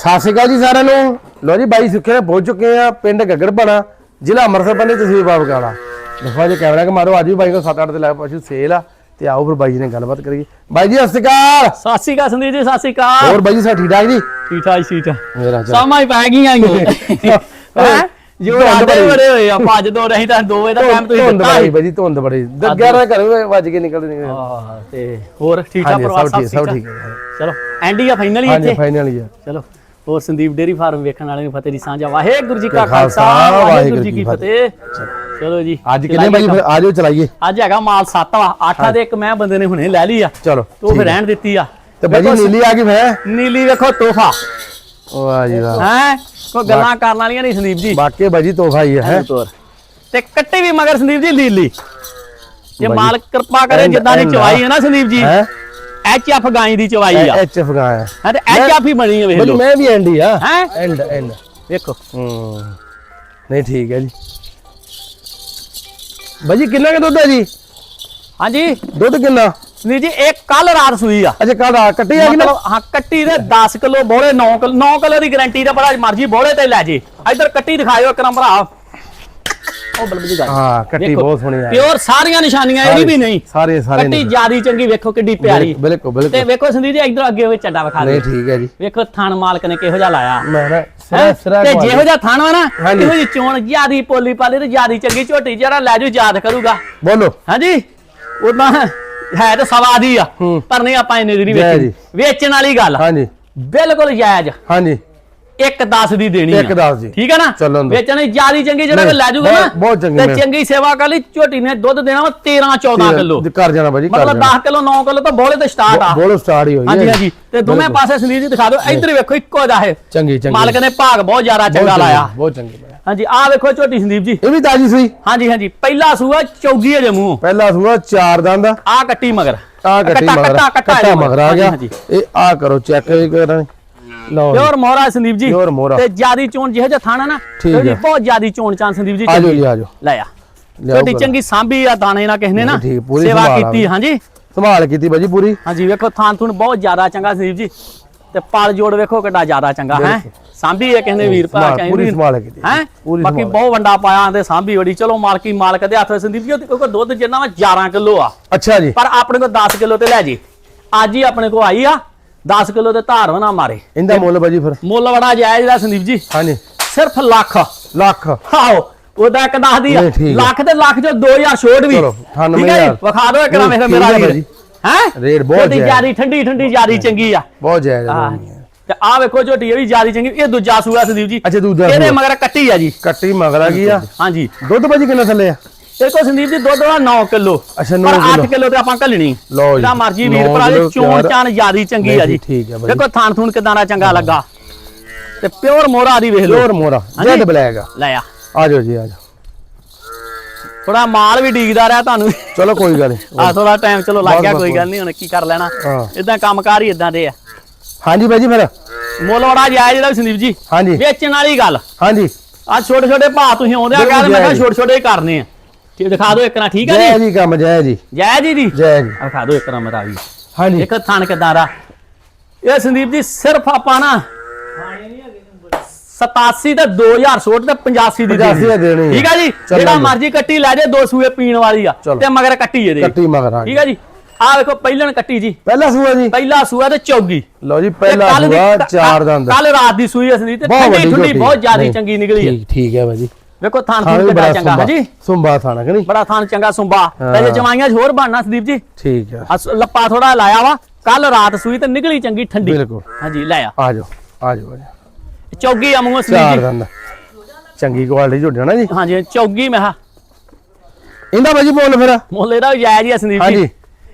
ਸਤਿ ਸ਼੍ਰੀ ਅਕਾਲ ਜੀ ਸਾਰਿਆਂ ਨੂੰ। ਲੋ ਜੀ ਬਾਈ ਸੁੱਖੇ ਨਾਲ ਪਹੁੰਚ ਚੁੱਕੇ ਆ ਪਿੰਡ ਗੱਗੜਪਣਾ ਜ਼ਿਲ੍ਹਾ ਅੰਮ੍ਰਿਤਸਰ ਬੰਦੇ ਤਹਿਸੀਲ ਬਾਬਕਾਲਾ ਦੱਸੋ ਜੀ ਕੈਮਰਾ ਕਿ ਮਾਰੋ ਵੀ ਬਾਈ ਕੋ 7-8 ਤੇ ਲੈ ਪਸ਼ੂ ਸੇਲ ਆ ਤੇ ਆਓ ਫਿਰ ਬਾਈ ਜੀ ਨਾਲ ਗੱਲਬਾਤ ਕਰੀਏ। ਬਾਈ ਜੀ ਸਤਿ ਸ਼੍ਰੀ ਅਕਾਲ। ਸਤਿ ਸ਼੍ਰੀ ਅਕਾਲ ਸੰਦੀਪ ਜੀ ਸਤਿ ਸ਼੍ਰੀ ਅਕਾਲ। ਹੋਰ ਬਾਈ ਜੀ ਸਭ ਠੀਕ ਠਾਕ ਜੀ? ਠੀਕ ਠਾਕ ਠੀਕ ਠਾਕ। ਮੇਰਾ ਚੱਲ। ਸਮਾਂ ਹੀ ਪੈ ਗਈਆਂ ਜੋ। ਆਦੇ ਬੜੀ। ਬੜੇ ਹੋਏ ਆ ਭੱਜ ਦੋ ਰਹੀ ਤਾਂ 2 ਵਜੇ ਦਾ ਟਾਈਮ ਤੁਸੀਂ ਧੁੰਦ ਬੜੀ ਜੀ ਧੁੰਦ ਬੜੀ 11 ਘਰੇ ਵੱਜ ਕੇ ਨਿਕਲਦੇ ਨਿਕਲਦੇ। ਹਾਂ ਤੇ ਹੋਰ ਠੀਕ ਠਾਕ ਹਾਂਜੀ ਪਰਿਵਾਰ ਸਭ ਠੀਕ ਸਭ ਠਾਕ? ਠੀਕ। ਹੈ ਚਲੋ ਐਂਡੀ ਆ ਫਾਈਨਲ ਹੀ ਹਾਂਜੀ ਇੱਥੇ? ਫਾਈਨਲ ਹੀ ਆ। ਚਲੋ। ਹੋਰ ਸੰਦੀਪ ਡੇਰੀ ਫਾਰਮ ਵੇਖਣ ਵਾਲੇ ਨੂੰ ਫਤਿਹ ਦੀ ਸਾਂਝਾ ਵਾਹਿਗੁਰੂ ਜੀ ਕਾ ਖਾਲਸਾ, ਖਾਲਸਾ ਵਾਹਿਗੁਰੂ ਜੀ ਕੀ ਫਤਿਹ ਚਲੋ ਜੀ ਅੱਜ ਕਿੰਨੇ ਬਾਈ ਫਿਰ ਆਜੋ ਚਲਾਈਏ ਅੱਜ ਹੈਗਾ ਮਾਲ 7 ਵਾ 8 ਦੇ ਇੱਕ ਮੈਂ ਬੰਦੇ ਨੇ ਹੁਣੇ ਲੈ ਲਈ ਆ। ਚਲੋ ਤੂੰ ਫਿਰ ਰਹਿਣ ਦਿੱਤੀ ਆ। ਤੇ ਬਾਈ ਜੀ ਨੀਲੀ ਆ ਗਈ ਮੈਂ। ਨੀਲੀ ਵੇਖੋ ਤੋਹਫਾ। ਵਾਹ ਜੀ ਵਾਹ। ਹੈ? ਕੋਈ ਗੱਲਾਂ ਕਰਨ ਵਾਲੀਆਂ ਨਹੀਂ ਸੰਦੀਪ ਜੀ। ਬਾਕੀ ਬਾਈ ਜੀ ਤੋਹਫਾ ਹੀ ਹੈ? ਤੋਰ ਤੇ ਕੱਟੀ ਵੀ ਮਗਰ ਸੰਦੀਪ ਜੀ ਲੀਲੀ ਜੇ ਬਾਈ, ਮਾਲਕ ਕਿਰਪਾ ਕਰੇ ਐਂਡ- ਜਿੱਦਾਂ ਦੀ ਐਂਡ ਚਵਾਈ ਹੈ ਨਾ ਸੰਦੀਪ ਜੀ। ਹੈ? ਐਚ ਐਫ ਦੀ ਚਵਾਈ ਆ। ਐਚ ਐਫ ਗਾ ਹੈ ਹਾਂ ਤੇ ਐਚ ਐਫ ਹੀ ਬਣੀ ਹੈ ਵੇਖ ਲਓ। ਮੈਂ ਵੀ ਐਂਡੀ ਆ। ਹੈ? ਐਂਡ ਐਂਡ ਵੇਖੋ। ਹੂੰ। ਨਹੀਂ ਠੀਕ ਹੈ ਜੀ। ਬਾਜੀ ਕਿੰਨਾ ਕੁ ਦੁੱਧ ਹੈ ਜੀ? ਹਾਂਜੀ। ਦੁੱਧ ਕਿੰਨਾ? ਸੰਦੀਪ ਜੀ ਇਹ ਕੱਲ ਰਾਤ ਸੂਈ ਆ। ਅੱਛਾ ਕੱਲ ਆ ਕੱਟੀ ਆ ਨਾ? ਮਤਲਬ ਹਾਂ ਕੱਟੀ ਦੇ 10 ਕਿਲੋ ਬੋਲੇ 9 ਕਿਲੋ 9 ਕਿਲੋ ਦੀ ਗਾਰੰਟੀ ਦਾ ਬੜਾ ਮਰਜ਼ੀ ਬੋਲੇ ਤੇ ਲੈ ਜੇ। ਇੱਧਰ ਕੱਟੀ ਦਿਖਾਇਓ ਇੱਕ ਨੰਬਰ ਆ। ਉਹ ਬਲਬ ਦੀ ਗੱਲ। ਹਾਂ ਕੱਟੀ ਬਹੁਤ ਸੋਹਣੀ ਆ। ਪਿਓਰ ਸਾਰੀਆਂ ਨਿਸ਼ਾਨੀਆਂ ਇਹਦੀ ਵੀ ਨਹੀਂ। ਸਾਰੇ ਸਾਰੇ ਕੱਟੀ। ਜਿਆਦੀ ਚੰਗੀ ਵੇਖੋ ਕਿੱਡੀ ਪਿਆਰੀ। ਬਿਲਕੁਲ ਤੇ ਬਿਲਕੁਲ। ਵੇਖੋ ਸੰਦੀਪ ਜੀ ਇੱਧਰ ਅੱਗੇ ਹੋਵੇ ਚੱਡਾ ਵਿਖਾ ਦੇ ਨਹੀਂ ਠੀਕ ਹੈ ਜੀ। ਵੇਖੋ ਥਣ ਮਾਲਕ ਨੇ ਕਿਹੋ ਜਿਹਾ ਲਾਇਆ। ਮੈਂ ਨਾ ਤੇ ਜਿਹੋ ਜਿਹਾ ਥਣ ਵਾ ਨਾ। ਇਹੋ ਜਿਹੀ ਚੋਣ ਜਿਆਦੀ ਪੋਲੀ ਪਾਲੀ ਤੇ ਜਿਆਦੀ ਚੰਗੀ ਝੋਟੀ ਜਿਹੜਾ ਲੈ ਜੂ ਯਾਦ ਕਰੂਗਾ। ਬੋਲੋ। ਹਾਂਜੀ? ਉਦਾਂ ਹੈ ਤਾਂ ਸਵਾਦੀ ਆ ਹੂੰ। ਪਰ ਨਹੀਂ ਆਪਾਂ ਇਹਨੇ ਦੀ ਨਹੀਂ ਜੈ ਵੇਚੀ। ਜੀ। ਵੇਚਣ ਵਾਲੀ ਗੱਲ ਹਾਂਜੀ। ਬਿਲਕੁਲ ਜਾਇਜ਼। ਹਾਂਜੀ। ਇੱਕ 10 ਦੀ ਦੇਣੀ ਇੱਕ ਦਸ ਦੀ। ਠੀਕ ਹੈ ਨਾ। ਵੇਚਣ ਦੀ। ਜਿਆਦੀ ਚੰਗੀ ਜਿਹੜਾ ਨਹੀਂ, ਲੈ ਜੂਗਾ ਨਾ। ਤੇ ਚੰਗੀ ਸੇਵਾ ਕਰ ਲਈ। ਝੋਟੀ ਨੇ ਦੁੱਧ ਦੇਣਾ ਵਾ 13 14 ਕਿਲੋ। ਕਰ ਜਾਣਾ ਬਾਜੀ ਕਰ ਮਤਲਬ ਜਾਣਾ। 10 ਕਿਲੋ 9 ਕਿਲੋ ਤਾਂ ਬੋਲੇ ਤੇ ਸਟਾਰਟ ਆ। ਬੋਲੋ ਸਟਾਰਟ ਹੀ ਹੋਈ ਹਾਂਜੀ ਹੈ। ਹਾਂਜੀ। ਤੇ ਦੋਵੇਂ। ਪਾਸੇ ਸੰਦੀਪ ਜੀ ਦਿਖਾ ਦਿਓ। ਇੱਧਰ ਵੇਖੋ ਇੱਕੋ ਜਿਹਾ ਹੈ। ਚੰਗੀ ਚੰਗੀ। ਮਾਲਕ ਨੇ ਭਾਗ ਬਹੁਤ ਜ਼ਿਆਦਾ ਚੰਗਾ ਲਾਇਆ। ਬਹੁਤ ਚੰਗੀ। ਹਾਂਜੀ ਆਹ ਵੇਖੋ ਝੋਟੀ ਸੰਦੀਪ ਜੀ। ਇਹ ਵੀ ਤਾਜੀ ਸੂਈ ਹਾਂਜੀ ਹਾਂਜੀ। ਪਹਿਲਾ ਸੂਆ ਚੌਗੀ ਹੈ ਜਮੂ ਪਹਿਲਾ ਸੂਆ ਚਾਰ ਦੰਦ ਆ। ਕੱਟੀ ਮਗਰ। ਆ। ਕੱਟੀ ਮਗਰ। ਕੱਟਾ- ਆ ਗਿਆ। ਇਹ ਆ ਕਰੋ ਚੈੱਕ ਵੀ ਕਰਾਂ ਲਓ। Pure ਮੋਹਰਾ Sandeep ji Pure ਮੋਹਰਾ। ਤੇ ਜਿਆਦੀ ਚੋਣ ਜਿਹੋ ਜਿਹਾ ਥਾਣਾ ਨਾ ਠੀਕ ਇਹੋ ਜਿਹੀ ਹੈ। ਬਹੁਤ ਜਿਆਦੀ ਚੋਣ ਚਾਂ ਸੰਦੀਪ ਜੀ ਆ ਜਾਓ ਚੰਗੀ। ਜੀ ਆ ਜਾਓ ਲੈ ਆ ਕਰੋ। ਚੰਗੀ ਸਾਂਭੀ ਆ ਦਾਣੇ ਨਾ ਕਿਸੇ ਨੇ ਸੇਵਾ ਕੀਤੀ ਹਾਂਜੀ ਸੰਭਾਲ ਕੀਤੀ ਬਾਜੀ ਪੂਰੀ ਹਾਂਜੀ ਵੇਖੋ ਥਾਨ ਥੂਨ ਬਹੁਤ ਜ਼ਿਆਦਾ ਚੰਗਾ ਸੰਦੀਪ ਜੀ ਤੇ ਪਲ ਜੋੜ ਵੇਖੋ ਕਿੱਡਾ ਜ਼ਿਆਦਾ ਚੰਗਾ ਹੈ। ਸਾਂਭੀ ਹੈ ਕਿਸੇ ਨੇ ਵੀਰ ਭਰਾ ਕਹਿੰਦੇ ਪੂਰੀ ਸੰਭਾਲ ਕੀਤੀ। ਹੈ ਬਾਕੀ। ਬਹੁਤ ਵੱਡਾ ਪਾਇਆ ਤੇ ਸਾਂਭੀ ਬੜੀ ਚਲੋ ਮਾਲਕੀ ਮਾਲਕ ਦੇ ਹੱਥ ਸੰਦੀਪ ਜੀ ਕਿਉਂਕਿ ਦੁੱਧ ਜਿੰਨਾ ਵਾ 11 ਕਿਲੋ ਆ ਅੱਛਾ ਜੀ ਪਰ ਆਪਣੇ ਕੋਲ 10 ਕਿਲੋ ਤੇ ਲੈ ਜੀ ਅੱਜ ਹੀ ਆਪਣੇ ਕੋਲ ਆਈ ਆ 10 ਕਿਲੋ ਤੇ ਧਾਰ ਬਣਾ ਮਾਰੇ। ਇਹਦਾ ਮੁੱਲ ਬਾਜੀ ਫਿਰ। ਮੁੱਲ ਬੜਾ ਜਾਇਜ਼ ਦਾ ਸੰਦੀਪ ਜੀ। ਹਾਂਜੀ। ਸਿਰਫ ਲੱਖ। ਲੱਖ। ਆਓ ਉਹਦਾ ਇੱਕ ਆ। ਠੀਕ ਆ। ਲੱਖ ਤੇ ਲੱਖ ਚ 2000 ਛੋਟ ਵੀ। ਚਲੋ, ਠੀਕ ਹੈ 98,000 ਜੀ ਵਿਖਾ ਦਿਓ ਇੱਕ ਨਾ ਮੇਰਾ ਮੇਰਾ ਆ ਵੀਰ। ਭਾਜੀ। ਹੈ? ਰੇਟ ਬਹੁਤ ਜਾਇਜ਼। ਜਿਆਦੀ ਠੰਡੀ ਠੰਡੀ ਜਿਆਦੀ ਚੰਗੀ ਆ। ਬਹੁਤ ਜਾਇਜ਼ ਬਾਜੀ। ਤੇ ਆ ਵੇਖੋ ਝੋਟੀ ਇਹ ਵੀ ਜਿਆਦੀ ਚੰਗੀ ਇਹ ਦੂਜਾ ਸੂਆ ਸੰਦੀਪ ਜੀ। ਅੱਛਾ ਦੂਜਾ ਇਹਦੇ। ਮਗਰ ਕੱਟੀ ਆ ਜੀ। ਕੱਟੀ ਮਗਰ ਆ ਗਈ ਆ। ਹਾਂਜੀ। ਦੁੱਧ ਬਾਜੀ ਕਿੰਨਾ ਥੱਲੇ ਆ? ਇਹ ਕੋ ਸੰਦੀਪ ਜੀ ਦੁੱਧ ਦਾ 9 ਕਿਲੋ। ਅੱਛਾ, ਨੌ ਪਰ 8 ਕਿੱਲੋ। ਕਿਲੋ ਤੇ ਆਪਾਂ ਘੱਲਣੀ। ਲਓ ਜੀ। ਜਿਹੜਾ ਮਰਜ਼ੀ ਵੀਰ ਭਰਾ ਦੇ ਕਿੱਲੋ ਚੋਣ। ਚਾਨ ਜਿਆਦੀ ਚੰਗੀ ਆ ਜੀ ਠੀਕ। ਵੇਖੋ ਥਾਨ ਥੂਨ ਕਿਦਾਂ ਦਾ ਚੰਗਾ ਲੱਗਾ। ਤੇ ਪਿਓਰ ਮੋਹਰਾ ਦੀ ਵੇਖ ਲਓ। ਪਿਓਰ ਮੋਰਾ। ਜੈਡ ਬਲੈਕ ਆ। ਲੈ ਆ। ਆ ਜਾਓ ਜੀ ਆ ਜਾਓ। ਥੋੜਾ ਮਾਲ ਵੀ ਡੀਕਦਾ ਰਿਹਾ ਤੁਹਾਨੂੰ। ਚਲੋ ਕੋਈ ਗੱਲ ਨਹੀਂ ਆ ਥੋੜਾ ਟਾਈਮ ਚਲੋ ਲੱਗ ਗਿਆ ਕੋਈ। ਗੱਲ ਨਹੀਂ ਹੁਣ ਕੀ ਕਰ ਲੈਣਾ। ਇਦਾਂ ਕੰਮਕਾਰ ਹੀ ਇਦਾਂ ਦੇ ਆ। ਹਾਂਜੀ ਬਾਜੀ ਫਿਰ। ਮੁੱਲ ਬੜਾ ਜਾਇਜ਼ ਜਿਹੜਾ ਸੰਦੀਪ ਜੀ। ਹਾਂਜੀ। ਵੇਚਣ ਵਾਲੀ ਗੱਲ। ਹਾਂਜੀ। ਆ ਛੋਟੇ ਛੋਟੇ ਭਾਅ ਤੁਸੀਂ ਆਉਂਦੇ ਆ ਕਹਿੰਦੇ ਮੈਂ। ਛੋਟੇ ਛੋਟੇ ਹੀ ਕਰਨੇ ਆ। ਤੇ ਦਿਖਾ ਦਿਓ ਇੱਕ ਨਾ ਠੀਕ ਹੈ ਜੈ? ਜੀ ਜੀ ਕੰਮ ਜੈ ਜੀ। ਜੈ ਜੀ ਜੀ ਜੈ ਜੀ। ਆ ਦਿਖਾ ਦਿਓ ਇੱਕ ਨਾ ਮੇਰਾ ਵੀ ਹਾਂਜੀ। ਇੱਕ ਥਣ ਕਿਦਾਂ ਦਾ? ਇਹ ਸੰਦੀਪ ਜੀ ਸਿਰਫ ਆਪਾਂ ਨਾ 87 ਤੇ 2000 ਛੋਟ ਤੇ 85 ਦੀ 85 ਦੀ ਦੇਣੀ ਆ। ਠੀਕ ਹੈ ਜੀ? ਜਿਹੜਾ। ਮਰਜ਼ੀ ਕੱਟੀ ਲੈ ਜੇ ਦੋ ਸੂਏ ਪੀਣ ਵਾਲੀ ਆ ਚਲੋ। ਤੇ ਮਗਰ ਕੱਟੀ ਇਹਦੇ। ਕੱਟੀ ਮਗਰ ਆ ਗਈ ਠੀਕ ਹੈ ਜੀ? ਆ ਵੇਖੋ ਪਹਿਲਣ ਕੱਟੀ ਜੀ। ਪਹਿਲਾ ਸੂਆ ਜੀ। ਪਹਿਲਾ ਸੂਆ ਤੇ ਚੌਗੀ। ਲਓ ਜੀ ਪਹਿਲਾ ਸੂਆ ਚਾਰ ਦੰਦ। ਕੱਲ ਰਾਤ ਦੀ ਸੂਈ ਅਸਲੀ ਤੇ। ਬਹੁਤ ਠੰਡੀ ਵੱਡੀ ਠੰਡੀ ਝੋਟੀ। ਬਹੁਤ ਜ਼ਿਆਦਾ ਨਹੀਂ, ਚੰਗੀ ਨਿਕਲੀ ਠੀਕ ਠੀਕ ਹੈ ਬਾਜੀ ਵੇਖੋ ਥਾਨ ਥਾਣ ਬੜਾ ਚੰਗਾ ਹੈ ਜੀ ਸੁੰਬਾ ਥਾਣਾ ਕਿ ਨਹੀਂ? ਬੜਾ ਥਾਨ ਚੰਗਾ ਸੁੰਬਾ। ਹਾਂ। ਜੇ ਜਮਾਈਆਂ 'ਚ ਹੋਰ ਬਣਨਾ ਸੰਦੀਪ ਜੀ। ਠੀਕ ਹੈ ਸ- ਲੱਪਾ ਥੋੜਾ ਲਾਇਆ ਵਾ। ਕੱਲ ਰਾਤ ਸੂਈ ਤੇ ਨਿਕਲੀ ਚੰਗੀ ਠੰਡੀ। ਬਿਲਕੁਲ। ਹਾਂਜੀ ਲੈ ਆ। ਆ ਜਾਓ ਆ ਜਾਓ ਆ। ਚੌਗੀ ਆ ਮੂੰਹ ਸੰਦੀਪ ਜੀ। ਚੰਗੀ ਕੁਆਲਿਟੀ ਝੋਟੀਆਂ ਨਾ ਜੀ। ਹਾਂਜੀ ਚੌਗੀ ਮੈਂ ਹਾਂ ਇਹਦਾ ਬਾਜੀ ਬੋਲ ਫਿਰ? ਮੁੱਲ ਇਹਦਾ ਜਾਇਜ਼ ਹੀ ਆ ਸੰਦੀਪ ਜੀ। ਹਾਂਜੀ।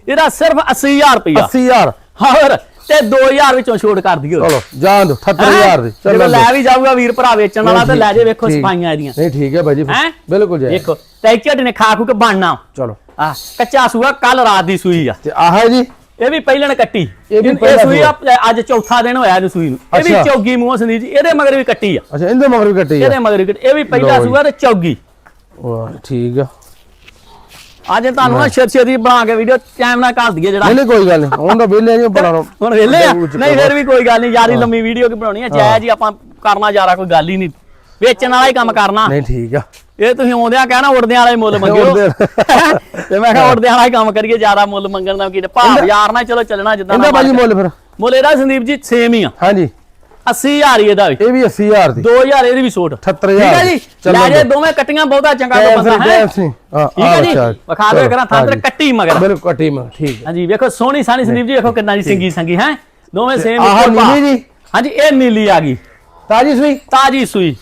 ਇਹਦਾ ਸਿਰਫ 80000 ਰੁਪਇਆ 80000 ਹੋਰ ਤੇ 2000 ਵਿੱਚੋਂ ਛੋਟ ਕਰ ਦਿਓ ਚਲੋ ਜਾਣ ਦੋ 78000 ਦੀ। ਚਲੋ ਲੈ ਵੀ ਜਾਊਗਾ ਵੀਰ ਭਰਾ ਵੇਚਣ ਵਾਲਾ ਤੇ ਲੈ ਜੇ ਵੇਖੋ। ਸਫਾਈਆਂ ਇਹਦੀਆਂ। ਨਹੀਂ ਠੀਕ ਹੈ। ਹੈਂ? ਬਿਲਕੁਲ ਜੈ ਵੇਖੋ ਤੇ ਝੱਟ ਨੇ ਖਾ ਖੂ ਕੇ ਬਣਨਾ। ਚਲੋ। ਆ ਕੱਚਾ ਸੂਆ ਕੱਲ ਰਾਤ ਦੀ ਸੂਈ ਆ। ਤੇ ਆਹ ਜੀ। ਇਹ ਵੀ ਪਹਿਲਣ ਕੱਟੀ। ਇਹ ਸੂਈ ਅੱਜ ਚੌਥਾ ਦਿਨ ਹੋਇਆ ਇਹਨੂੰ ਸੂਈ ਨੂੰ। ਇਹ ਵੀ। ਚੌਗੀ ਮੂੰਹ ਸੰਦੀਪ ਜੀ ਇਹਦੇ ਮਗਰ ਵੀ ਕੱਟੀ ਆ। ਅੱਛਾ ਇਹਦੇ ਮਗਰ ਵੀ ਕੱਟੀ ਇਹਦੇ ਆ ਮਗਰ ਵੀ ਕੱਟੀ ਇਹ ਵੀ ਪਹਿਲਾ। ਸੂਆ ਤੇ ਚੌਗੀ। ਵਾਹ ਠੀਕ ਆ। ਅੱਜ ਤੁਹਾਨੂੰ ਨਾ ਛੇਤੀ ਛੇਤੀ ਬਣਾ ਕੇ ਵੀਡੀਓ ਟਾਈਮ ਨਾਲ ਕਰ ਦਈਏ ਜਿਹੜਾ। ਨਹੀਂ ਕੋਈ ਗੱਲ ਨਹੀਂ। ਹੁਣ ਤਾਂ ਵਿਹਲੇ ਜੀ ਬਣਾ ਹੁਣ ਵੇਲੇ ਆ। ਨਹੀਂ ਫਿਰ ਵੀ ਕੋਈ ਗੱਲ ਨਹੀਂ ਯਾਰੀ ਲੰਮੀ ਵੀਡੀਓ ਕਿ ਬਣਾਉਣੀ ਆ? ਜਾਇਜ਼ ਹੀ ਆਪਾਂ ਕਰਨਾ ਯਾਰਾ ਕੋਈ ਗੱਲ ਹੀ ਨਹੀਂ। ਵੇਚਣ ਵਾਲਾ ਹੀ ਕੰਮ ਕਰਨਾ। ਨਹੀਂ ਠੀਕ ਆ। ਇਹ ਤੁਸੀਂ ਆਉਂਦਿਆਂ ਕਹਿਣਾ ਉੜਦਿਆਂ ਵਾਲਾ ਹੀ ਮੁੱਲ ਮੰਗਿਓ। ਤੇ ਮੈਂ ਕਿਹਾ ਉੜਦਿਆਂ ਵਾਲਾ ਹੀ ਕੰਮ ਕਰੀਏ ਜ਼ਿਆਦਾ ਮੁੱਲ ਮੰਗਣ ਦਾ ਕੀ ਭਾਵ ਯਾਰ ਨਾਲ ਚਲੋ ਚੱਲਣਾ ਜਿੱਦਾਂ ਇਹਦਾ ਦਾ ਬਾਜੀ ਮੁੱਲ ਫਿਰ। ਮੁੱਲ ਇਹਦਾ ਸੰਦੀਪ ਜੀ ਸੇਮ ਹੀ ਆ। ਹਾਂਜੀ। 80000 ਹੀ ਇਹਦਾ ਵੀ। ਇਹ ਵੀ 80000 ਦੀ। 2000 ਇਹਦੀ ਵੀ ਛੋਟ। 78000 ਠੀਕ ਹੈ ਜੀ? ਲੈ ਜੇ। ਦੋਵੇਂ ਕੱਟੀਆਂ ਬਹੁਤਾ ਚੰਗਾ ਬੰਦਾ ਹੈ। ਠੀਕ ਹੈ ਜੀ? ਵਿਖਾ ਦਿਓ ਕਰਾਂ ਥਾਂ ਤੇ ਹਾਂਜੀ। ਕੱਟੀ ਮਗਰ। ਬਿਲਕੁਲ ਕੱਟੀ ਮਗਰ ਠੀਕ ਹੈ। ਹਾਂਜੀ ਵੇਖੋ ਸੋਹਣੀ ਸਾਨੀ ਸੰਦੀਪ ਜੀ ਵੇਖੋ ਕਿੰਨਾ ਜੀ ਸਿੰਗੀ ਸੰਗੀ ਹੈ। ਦੋਵੇਂ ਸੇਮ ਆਹ ਨੀਲੀ ਜੀ। ਹਾਂਜੀ ਇਹ ਨੀਲੀ ਆ ਗਈ। ਤਾਜੀ ਸੂਈ। ਤਾਜੀ ਸੂਈ।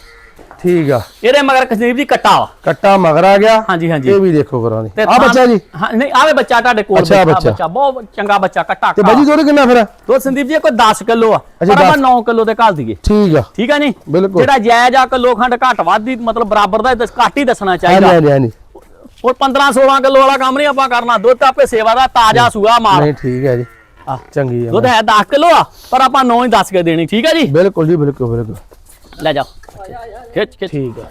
ਠੀਕ ਆ। ਇਹਦੇ ਮਗਰ ਸੰਦੀਪ ਜੀ ਕੱਟਾ ਵਾ। ਕੱਟਾ ਮਗਰ ਆ ਗਿਆ। ਹਾਂਜੀ ਹਾਂਜੀ। ਇਹ ਵੀ ਦੇਖੋ ਕਰਾਂ ਦੀ ਆ ਬੱਚਾ ਜੀ। ਹਾਂ ਨਹੀਂ ਆਵੇ ਬੱਚਾ ਤੁਹਾਡੇ ਕੋਲ ਬੱਚਾ। ਬਹੁਤ ਚੰਗਾ ਬੱਚਾ ਕੱਟਾ ਤੇ ਬਾਜੀ ਦੁੱਧ ਕਿੰਨਾ ਫਿਰ? ਦੋ ਸੰਦੀਪ ਜੀ ਕੋਈ 10 ਕਿਲੋ ਆ। ਪਰ ਆਪਾਂ 10 9 ਕਿਲੋ ਦੇ ਘੱਲ ਦਈਏ ਠੀਕ ਆ। ਠੀਕ ਆ ਨਹੀਂ ਬਿਲਕੁਲ। ਜਿਹੜਾ ਜਾਇਜ਼ ਆ ਕਿਲੋ ਖੰਡ ਘੱਟ ਵੱਧ ਦੀ ਮਤਲਬ ਬਰਾਬਰ ਦਾ ਘੱਟ ਹੀ ਦੱਸਣਾ ਚਾਹੀਦਾ। ਹਾਂਜੀ ਹਾਂਜੀ ਹੋਰ 15 16 ਕਿਲੋ ਵਾਲਾ ਕੰਮ ਨਹੀਂ ਆਪਾਂ ਕਰਨਾ। ਦੁੱਧ ਆਪੇ ਸੇਵਾ ਦਾ ਤਾਜ਼ਾ ਸੂਆ ਮਾਲ। ਨਹੀਂ ਠੀਕ ਹੈ ਜੀ। ਆ, ਚੰਗੀ ਦੁੱਧ ਹੈ ਹੈ 10 ਕਿਲੋ ਆ ਪਰ ਆਪਾਂ 9 ਹੀ ਦੱਸ ਕੇ ਦੇਣੀ ਠੀਕ ਹੈ ਜੀ? ਬਿਲਕੁਲ ਜੀ ਬਿਲਕੁਲ ਬਿਲਕੁਲ। ਲੈ ਜਾ। ਖਿੱਚ ਖਿੱਚ। ਠੀਕ ਆ।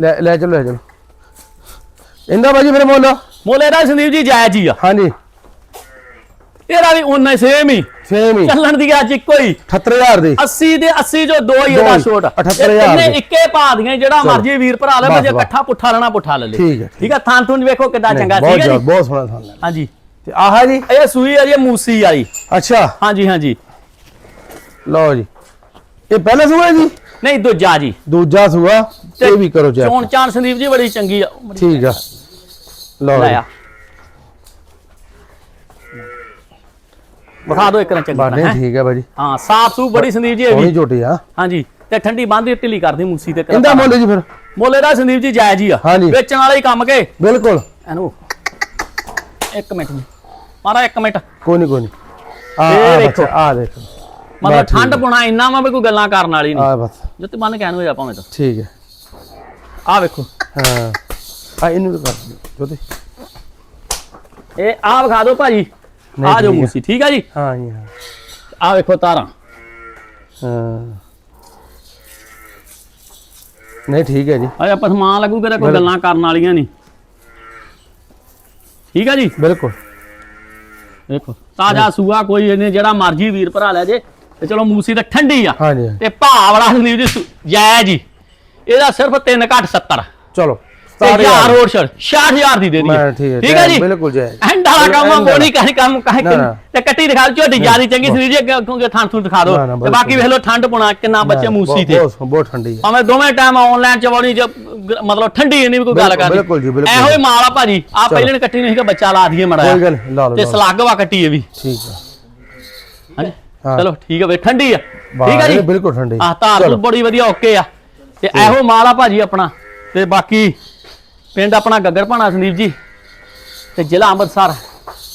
ਲੈ ਲੈ ਚਲੋ ਲੈ ਚਲੋ। ਇਹਦਾ ਬਾਜੀ ਫਿਰ ਮੁੱਲ? ਮੋਲੇ ਦਾ ਸੰਦੀਪ ਜੀ ਜਾਇਜ਼ ਹੀ ਆ। ਹਾਂਜੀ। ਇਹਦਾ ਵੀ ਉਨਾ ਸੇਮ ਹੀ। ਸੇਮ ਹੀ। ਚੱਲਣ ਦੀ ਅੱਜ ਇੱਕੋ ਹੀ। 78000 ਦੀ। 80 ਦੇ 80 ਜੋ ਦੋ ਹੀ ਦੋ ਇਹਦਾ ਹੀ, ਛੋਟ। 78,000 ਇਹਨੇ। ਇੱਕੇ ਪਾ ਦੀਆਂ ਜਿਹੜਾ। ਮਰਜ਼ੀ ਵੀਰ ਭਰਾ ਲੈ ਜੇ। ਇਕੱਠਾ ਪੁੱਠਾ ਲੈਣਾ ਪੁੱਠਾ ਲੈ ਲੇ। ਠੀਕ ਹੈ, ਠੀਕ ਹੈ ਥਾਂ ਥੁੰਜ ਵੇਖੋ ਕਿੱਦਾਂ ਚੰਗਾ। ਠੀਕ ਹੈ ਜੀ? ਬਹੁਤ ਸੋਹਣਾ ਥਾਂ ਹਾਂਜੀ। ਤੇ ਆਹ ਜੀ? ਇਹ ਸੂਈ ਆ ਜੀ ਮੂਸੀ ਵਾਲੀ। ਅੱਛਾ। ਹਾਂਜੀ ਹਾਂਜੀ। ਲਓ ਜੀ। ਇਹ ਪਹਿਲਾ ਸੂਆ ਜੀ? ਨਹੀਂ ਦੂਜਾ ਜੀ। ਦੂਜਾ ਸੂਆ ਇਹ ਵੀ ਕਰੋ ਚੈੱਕ। ਚੋਣ ਚਾਣ ਸੰਦੀਪ ਜੀ ਬੜੀ ਚੰਗੀ ਆ। ਠੀਕ ਆ। ਲਓ ਲੈ ਜੀ ਆ। ਵਿਖਾ ਦਿਓ ਇੱਕ ਨਾ ਚੰਗੀ ਹੈਂ। ਠੀਕ ਹੈ ਬਾਜੀ ਹਾਂ ਸਾਫ਼ ਸੂ ਬੜੀ ਸੰਦੀਪ ਜੀ ਇਹ ਵੀ। ਝੋਟੀ ਆ। ਹਾਂਜੀ ਤੇ ਠੰਡੀ ਬੰਦੀ ਢਿੱਲੀ ਕਰਦੀ ਮੂਸੀ ਤੇ ਇਹਦਾ ਮੁੱਲ ਜੀ ਫਿਰ? ਮੋਲੇ ਦਾ ਸੰਦੀਪ ਜੀ ਜਾਇਜ਼ ਹੀ ਆ। ਵੇਚਣ ਵਾਲਾ ਹੀ ਕੰਮ ਕੇ। ਬਿਲਕੁਲ। ਇਹਨੂੰ ਇੱਕ ਮਿੰਟ ਜੀ। ਮਾਰਾ ਇੱਕ ਮਿੰਟ। ਕੋਈ ਨਹੀਂ ਕੋਈ ਨਹੀਂ ਆ ਆ। ਬੱਚਾ ਆ ਦੇਖੋ। ਮਤਲਬ ਠੰਡ ਪੁਣਾ ਇੰਨਾ ਵਾ ਵੀ ਕੋਈ ਗੱਲਾਂ ਕਰਨ ਵਾਲੀ ਨਹੀਂ। ਆ ਬਸ। ਜੁੱਤੀ ਬੰਨ ਕਹਿਣ ਹੋਇਆ ਭਾਵੇਂ ਤਾਂ। ਠੀਕ ਹੈ। ਆਹ ਵੇਖੋ। ਹਾਂ। ਆ ਇਹਨੂੰ ਵੀ ਕਰ ਦਿਓ ਜੋਤੀ। ਇਹ ਆਹ ਵਿਖਾ ਦਿਓ ਭਾਜੀ। ਆ ਜੋ ਹੈ। ਮੂਸੀ ਠੀਕ ਆ ਜੀ? ਹਾਂ ਜੀ ਹਾਂ। ਆਹ ਵੇਖੋ ਤਾਰਾਂ। ਹਾਂ। ਨਹੀਂ ਠੀਕ ਹੈ ਜੀ। ਅਜੇ ਆਪਾਂ ਸਮਾਨ ਲੱਗੂ ਕਿਤੇ ਕੋਈ। ਗੱਲਾਂ ਕਰਨ ਵਾਲੀਆਂ ਨਹੀਂ। ਠੀਕ ਆ ਜੀ? ਬਿਲਕੁਲ। ਵੇਖੋ ਤਾਜ਼ਾ ਸੂਆ ਕੋਈ ਇਹਨੇ ਜਿਹੜਾ ਮਰਜ਼ੀ ਵੀਰ ਭਰਾ ਲੈ ਜੇ। ਤੇ ਚਲੋ ਮੂਸੀ ਤਾਂ ਠੰਡੀ ਆ। ਹਾਂ ਜੀ ਹਾਂ। ਤੇ ਭਾਅ ਵਾਲਾ ਸੰਦੀਪ ਜੀ ਜਾਇਜ਼ ਜੀ ਇਹਦਾ ਸਿਰਫ 3 ਘੱਟ 70 ਚਲੋ ਤੇ ਸਤਾਰਾਂ 1000 ਹਜ਼ਾਰ। ਹੋਰ ਛੱਡ 60000 ਦੀ ਦੇ ਦੀ ਮੈਂ ਠੀਕ ਹੈ ਜੀ ਬਿਲਕੁਲ ਜਾਇਜ਼ ਐਂਡ ਵਾਲਾ ਕੰਮ। ਬੋਣੀ ਕਾਹੀ ਕੰਮ ਕਾਹੀ। ਤੇ ਕੱਟੀ ਦਿਖਾ ਦਿਓ ਝੋਟੀ ਜਿਆਦੀ ਚੰਗੀ ਸਰੀਰ ਜੀ ਅੱਗੇ ਕਿਉਂਕਿ ਥਾਂ ਥੂ ਦਿਖਾ ਦਿਓ। ਨਾ, ਨਾ, ਤੇ ਬਿਲਕੁਲ। ਬਾਕੀ ਵੇਖ ਲਓ ਠੰਡ ਪੁਣਾ ਕਿੰਨਾ ਬੱਚੇ ਮੂਸੀ ਤੇ। ਬਹੁਤ ਬਹੁਤ ਠੰਡੀ ਹੈ ਭਾਵੇਂ ਦੋਵੇਂ ਟਾਈਮ ਆਨਲਾਈਨ ਚਵਾਉਣੀ ਜ ਮਤਲਬ ਠੰਡੀ ਨਹੀਂ ਕੋਈ ਗੱਲ ਕਰਨੀ। ਬਿਲਕੁਲ ਜੀ, ਬਿਲਕੁਲ। ਇਹੋ ਹੀ ਮਾਲ ਆ ਭਾਜੀ। ਆ ਪਹਿਲੇ ਨੇ ਕੱਟੀ ਨਹੀਂ ਸੀਗਾ ਬੱਚਾ ਲਾ ਦਈਏ ਮੜਾ ਤੇ ਲਾ ਲਓ। ਸਲੱਗ ਵਾ ਕੱਟੀ ਇਹ ਵੀ। ਠੀਕ ਹੈ ਹਾਂਜੀ। ਹਾਂ। ਚਲੋ ਠੀਕ ਹੈ ਵੇ ਠੰਡੀ ਆ। ਠੀਕ ਹੈ ਜੀ? ਬਿਲਕੁਲ ਠੰਡੀ। ਆ ਧਾਰ ਚਲੋ। ਤੋਂ ਬੜੀ ਵਧੀਆ ਓਕੇ ਆ। ਤੇ ਇਹੋ ਮਾਲ ਆ ਭਾਜੀ ਆਪਣਾ। ਤੇ ਬਾਕੀ ਪਿੰਡ ਆਪਣਾ ਗੱਗਰ ਭਾਣਾ ਸੰਦੀਪ ਜੀ ਤੇ ਜ਼ਿਲ੍ਹਾ ਅੰਮ੍ਰਿਤਸਰ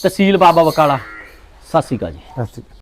ਤਹਿਸੀਲ ਬਾਬਾ ਬਕਾਲਾ ਸਤਿ ਸ਼੍ਰੀ ਅਕਾਲ ਜੀ। ਅੱਛਾ